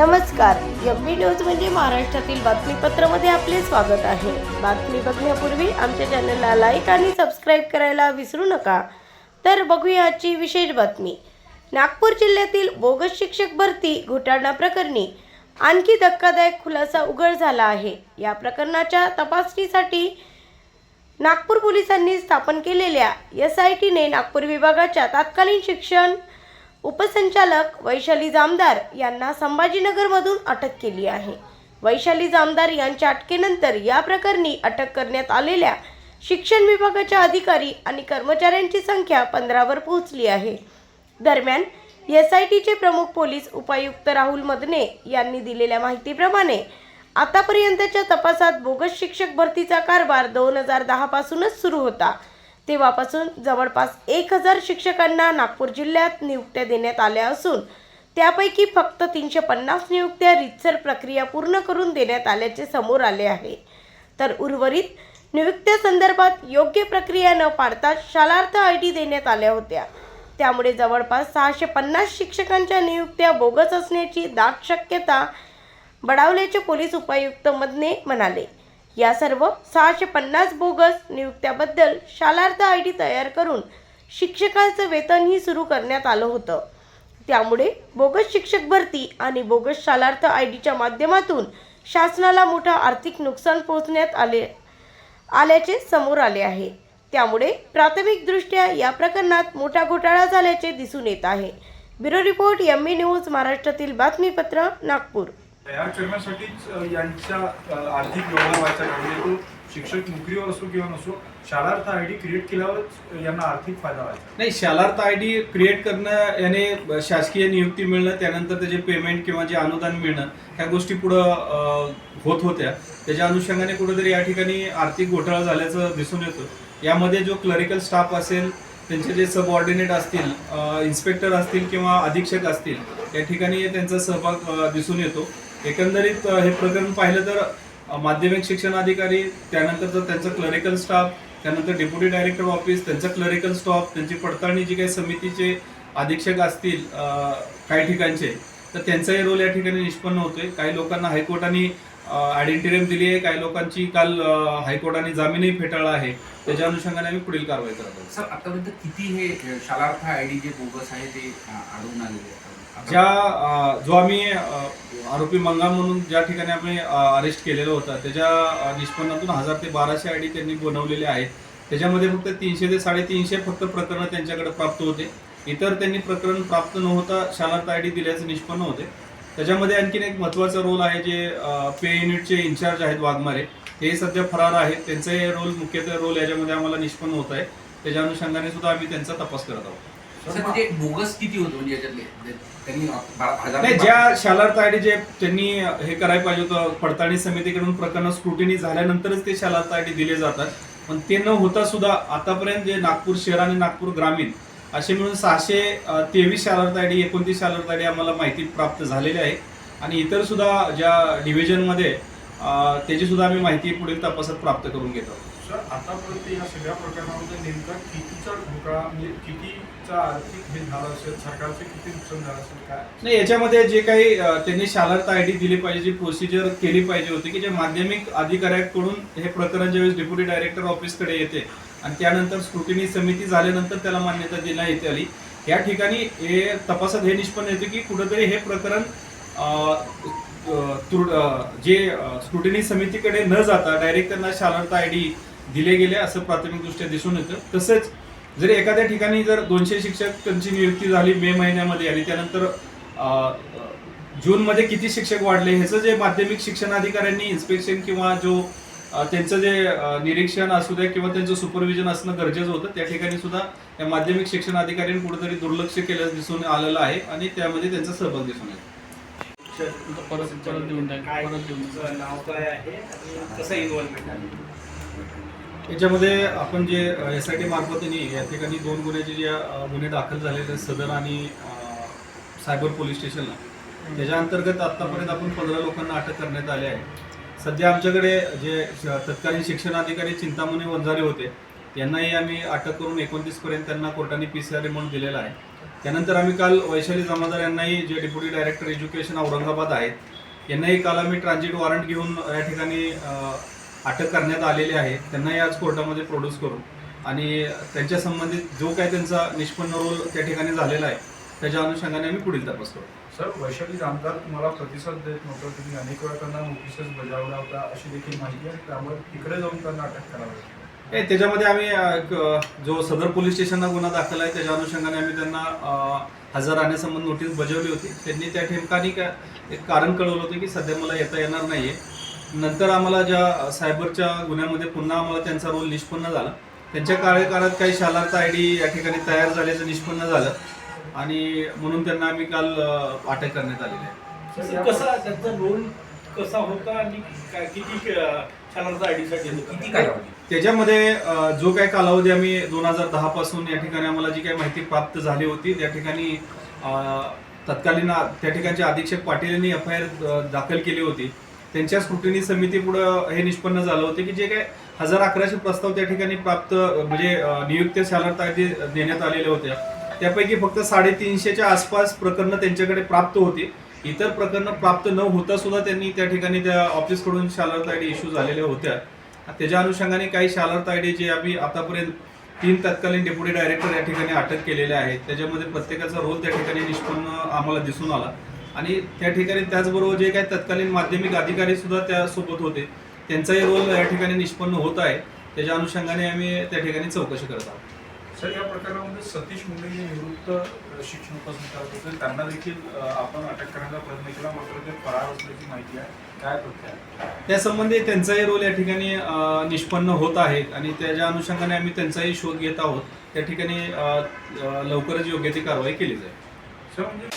नमस्कार. एम बी न्यूज म्हणजे महाराष्ट्रातील बातमीपत्रामध्ये आपले स्वागत आहे. बातमी बघण्यापूर्वी आमच्या चॅनलला लाईक आणि सबस्क्राईब करायला विसरू नका. तर बघूया आजची विशेष बातमी. नागपूर जिल्ह्यातील बोगस शिक्षक भरती घोटाळा प्रकरणी आणखी धक्कादायक खुलासा उघड झाला आहे. या प्रकरणाच्या तपासणीसाठी नागपूर पोलिसांनी स्थापन केलेल्या एस आय टीने नागपूर विभागाच्या तत्कालीन शिक्षण उपसंचालक वैशाली जामदार यांना संभाजीनगरमधून अटक केली आहे. वैशाली जामदार यांच्या अटकेनंतर या प्रकरणी अटक करण्यात आलेल्या शिक्षण विभागाच्या अधिकारी आणि कर्मचाऱ्यांची संख्या पंधरावर पोहोचली आहे. दरम्यान एस आय टीचे प्रमुख पोलीस उपायुक्त राहुल मदने यांनी दिलेल्या माहितीप्रमाणे आतापर्यंतच्या तपासात बोगस शिक्षक भरतीचा कारभार दोन हजार दहापासूनच सुरू होता. तेव्हापासून जवळपास एक हजार शिक्षकांना नागपूर जिल्ह्यात नियुक्त्या देण्यात आल्या असून त्यापैकी फक्त तीनशे पन्नास नियुक्त्या रितसर प्रक्रिया पूर्ण करून देण्यात आल्याचे समोर आले आहे. तर उर्वरित नियुक्त्या संदर्भात योग्य प्रक्रिया न पाडता शालार्थ आय डी देण्यात आल्या होत्या. त्यामुळे जवळपास सहाशे पन्नास शिक्षकांच्या नियुक्त्या बोगस असण्याची दाट शक्यता बडावल्याचे पोलीस उपायुक्त मदने म्हणाले. या सर्व सहाशे पन्नास बोगस नियुक्त्याबद्दल शालार्थ आय डी तयार करून शिक्षकांचं वेतनही सुरू करण्यात आलं होतं. त्यामुळे बोगस शिक्षक भरती आणि बोगस शालार्थ आय डीच्या माध्यमातून शासनाला मोठं आर्थिक नुकसान पोहोचण्यात आले आल्याचे समोर आले आहे. त्यामुळे प्राथमिकदृष्ट्या या प्रकरणात मोठा घोटाळा झाल्याचे दिसून येत आहे. ब्युरो रिपोर्ट एम न्यूज महाराष्ट्रातील बातमीपत्र नागपूर. तयार करण्यासाठीच यांच्या आर्थिक व्यवहार व्हायचा म्हणजे तो शिक्षक नोकरीवर असो किंवा नसो शालार्थ आय डी क्रिएट केल्यावरच यांना आर्थिक फायदा व्हायचा. नाही शालार्थ आय डी क्रिएट करणं याने शासकीय नियुक्ती मिळणं त्यानंतर त्याचे पेमेंट किंवा जे अनुदान मिळणं ह्या गोष्टी पुढं होत होत्या. त्याच्या अनुषंगाने कुठेतरी या ठिकाणी आर्थिक घोटाळा झाल्याचं दिसून येतं. यामध्ये जो क्लरिकल स्टाफ असेल त्यांचे जे सबऑर्डिनेट असतील इन्स्पेक्टर असतील किंवा अधीक्षक असतील या ठिकाणी त्यांचा सहभाग दिसून येतो. एकंदरीत हे प्रकरण पाहिलं तर माध्यमिक शिक्षण अधिकारी त्यानंतर त्यांचं क्लरिकल स्टाफ त्यानंतर डेप्युटी डायरेक्टर ऑफिस त्यांचा क्लरिकल स्टाफ त्यांची पडताळणी जी काही समितीचे अधीक्षक असतील काही ठिकाणचे तर त्यांचाही रोल या ठिकाणी निष्पन्न होतोय. काही लोकांना हायकोर्टाने आयडेंटिरियम दिली आहे. काही लोकांची काल हायकोर्टाने जामीनही फेटाळला आहे. त्याच्या अनुषंगाने आम्ही पुढील कारवाई करत आहोत. सर आतापर्यंत किती हे शालार्थ आय डी जे बोगस आहे ते आढळून आलेले ज्या जो आम्ही आरोपी मंगाम म्हणून ज्या ठिकाणी आम्ही अरेस्ट केलेला होता त्याच्या निष्पन्नातून हजार ते बाराशे आय डी त्यांनी बनवलेले आहेत. त्याच्यामध्ये फक्त तीनशे ते साडेतीनशे फक्त प्रकरणं त्यांच्याकडे प्राप्त होते. इतर त्यांनी प्रकरण प्राप्त न होता शालार्थ आय डी दिल्याचे निष्पन्न होते. त्याच्यामध्ये आणखीन एक महत्त्वाचा रोल आहे जे पे युनिटचे इन्चार्ज आहेत वाघमारे ते सध्या फरार आहेत. त्यांचे रोल मुख्यतः रोल याच्यामध्ये आम्हाला निष्पन्न होत आहे. त्याच्या अनुषंगाने सुद्धा आम्ही त्यांचा तपास करत आहोत. म्हणजे बोगस किती होतं? म्हणजे याच्यातले जे त्यांनी बारा- हजार नाही ज्या शालार्थ आय डी जे त्यांनी हे करायला पाहिजे होतं पडताळणी समितीकडून प्रकरण स्क्रुटिनी झाल्यानंतरच ते शालार्थ आय डी दिले जातात. पण ते न होता सुद्धा आतापर्यंत जे नागपूर शहर आणि नागपूर ग्रामीण असे मिळून सहाशे तेवीस शालार्थ आय डी एकोणतीस शालार्थ आय डी आम्हाला माहिती प्राप्त झालेली आहे. आणि इतर सुद्धा ज्या डिव्हिजनमध्ये अं, त्याची सुद्धा आम्ही माहिती पुढील तपासात प्राप्त करून घेत. सर आतापर्यंत या सगळ्या प्रकरणामध्ये नेमका कितीचा घोटाळा म्हणजे कितीचा आर्थिक हे झालं असेल सरकारचे किती नुकसान झालं असेल काय? नाही याच्यामध्ये जे काही त्यांनी शालार्थ आय डी दिली पाहिजे जी प्रोसिजर केली पाहिजे होती की जे माध्यमिक अधिकाऱ्याकडून हे प्रकरण ज्यावेळेस डेप्युटी डायरेक्टर ऑफिसकडे येते आणि त्यानंतर स्क्रुटिनी समिती झाल्यानंतर त्याला मान्यता देण्यात येते आली. या ठिकाणी हे तपासात हे निष्पन्न येतं की कुठंतरी हे प्रकरण तुर- जे स्क्रुटिनी समितीकडे न जाता डायरेक्ट त्यांना शालार्थ आय डी दिले गेले असं प्राथमिकदृष्ट्या दिसून येतं. तसंच जर एखाद्या ठिकाणी जर दोनशे शिक्षक त्यांची नियुक्ती झाली मे महिन्यामध्ये आणि त्यानंतर जूनमध्ये किती शिक्षक वाढले ह्याचं जे माध्यमिक शिक्षण अधिकाऱ्यांनी इन्स्पेक्शन किंवा जो त्यांचं जे निरीक्षण असू द्या किंवा त्यांचं सुपरविजन असणं गरजेचं होतं. त्या ठिकाणी सुद्धा या माध्यमिक शिक्षण अधिकाऱ्यांनी कुठेतरी दुर्लक्ष केलं दिसून आलेलं आहे आणि त्यामध्ये त्यांचा सहभाग दिसून येतो. याच्यामध्ये आपण जे एस आय टी मार्फतीने या ठिकाणी दोन गुन्ह्याचे जे गुन्हे दाखल झालेले सदर आणि सायबर पोलीस स्टेशनला त्याच्या अंतर्गत आतापर्यंत आपण पंधरा लोकांना अटक करण्यात आले आहे. सध्या आमच्याकडे जे श- तत्कालीन शिक्षण अधिकारी चिंतामणी वंजारे होते यांनाही आम्ही अटक करून एकोणतीस पर्यंत त्यांना कोर्टाने पी सी आर म्हणून दिलेला आहे. त्यानंतर आम्ही काल वैशाली जमादार यांनाही जे डेप्युटी डायरेक्टर एज्युकेशन औरंगाबाद आहेत यांनाही काल आम्ही ट्रान्झिट वॉरंट घेऊन या ठिकाणी अटक करण्यात आलेली आहे. त्यांनाही आज कोर्टामध्ये प्रोड्यूस करू आणि त्यांच्या संबंधित जो काय त्यांचा निष्पन्न रोल त्या ठिकाणी झालेला आहे त्याच्या अनुषंगाने आम्ही पुढील तपास करू सर वैशाली आमदार तुम्हाला प्रतिसाद देत नव्हतो. तुम्ही अनेक वेळा त्यांना नोटिसेस बजावला होता. अशी देखील माहिती आहे. त्यामुळे तिकडे जाऊन त्यांना अटक करावी नाही त्याच्यामध्ये आम्ही एक जो सदर पोलीस स्टेशनला गुन्हा दाखल आहे त्याच्या अनुषंगाने आम्ही त्यांना हजर राहण्यासंबंध नोटीस बजावली होती. त्यांनी त्या ठिकाणी का एक कारण कळवलं होतं की सध्या मला येता येणार नाहीये. नंतर आम्हाला ज्या सायबरच्या गुन्ह्यामध्ये पुन्हा आम्हाला त्यांचा रोल निष्पन्न झाला. त्यांच्या कार्यकाळात काही शालार्थ आय डी या ठिकाणी तयार झाल्याचं निष्पन्न झालं. आणि म्हणून त्यांना आम्ही काल अटक करण्यात आलेली आहे. कसा त्याचा रोल कसा होता आणि काय किती त्याच्यामध्ये जो काय कालावधी आम्ही दोन हजार दहा पासून या ठिकाणी आम्हाला जी काही माहिती प्राप्त झाली होती त्या ठिकाणी तत्कालीन त्या ठिकाणचे अधीक्षक पाटील यांनी एफ आय आर दाखल केली होती. त्यांच्या स्क्रुटिनी समितीपुढं हे निष्पन्न झालं होतं की जे काय हजार अकराशे प्रस्ताव त्या ठिकाणी प्राप्त म्हणजे नियुक्त डी देण्यात आलेल्या होत्या. त्यापैकी फक्त साडेतीनशेच्या आसपास प्रकरणं त्यांच्याकडे प्राप्त होती. इतर प्रकरणं प्राप्त न होता सुद्धा त्यांनी त्या ठिकाणी त्या ऑफिसकडून शालार्थ आय डी इश्यू झालेल्या होत्या. त्याच्या अनुषंगाने काही शालार्थ आय डी जे आम्ही आतापर्यंत तीन तत्कालीन डेप्युटी डायरेक्टर या ठिकाणी अटक केलेले आहेत. त्याच्यामध्ये प्रत्येकाचा रोल त्या ठिकाणी निष्पन्न आम्हाला दिसून आला. आणि त्या ठिकाणी त्याचबरोबर जे काही तत्कालीन माध्यमिक अधिकारी सुद्धा त्यासोबत होते. त्यांचाही रोल या ठिकाणी निष्पन्न होत आहे. त्याच्या अनुषंगाने आम्ही त्या ठिकाणी चौकशी करत आहोत. सर या प्रकरणामध्ये सतीश मुंडे जे निवृत्त शिक्षणापासून करत होते. त्यांना देखील आपण अटक करण्याचा प्रयत्न केला मात्र ते फरार असल्याची माहिती आहे. काय आहे? त्यासंबंधी त्यांचाही रोल या ठिकाणी निष्पन्न होत आहे आणि त्याच्या अनुषंगाने आम्ही त्यांचाही शोध घेत आहोत. त्या ठिकाणी लवकरच योग्य ती कारवाई केली जाईल. सर म्हणजे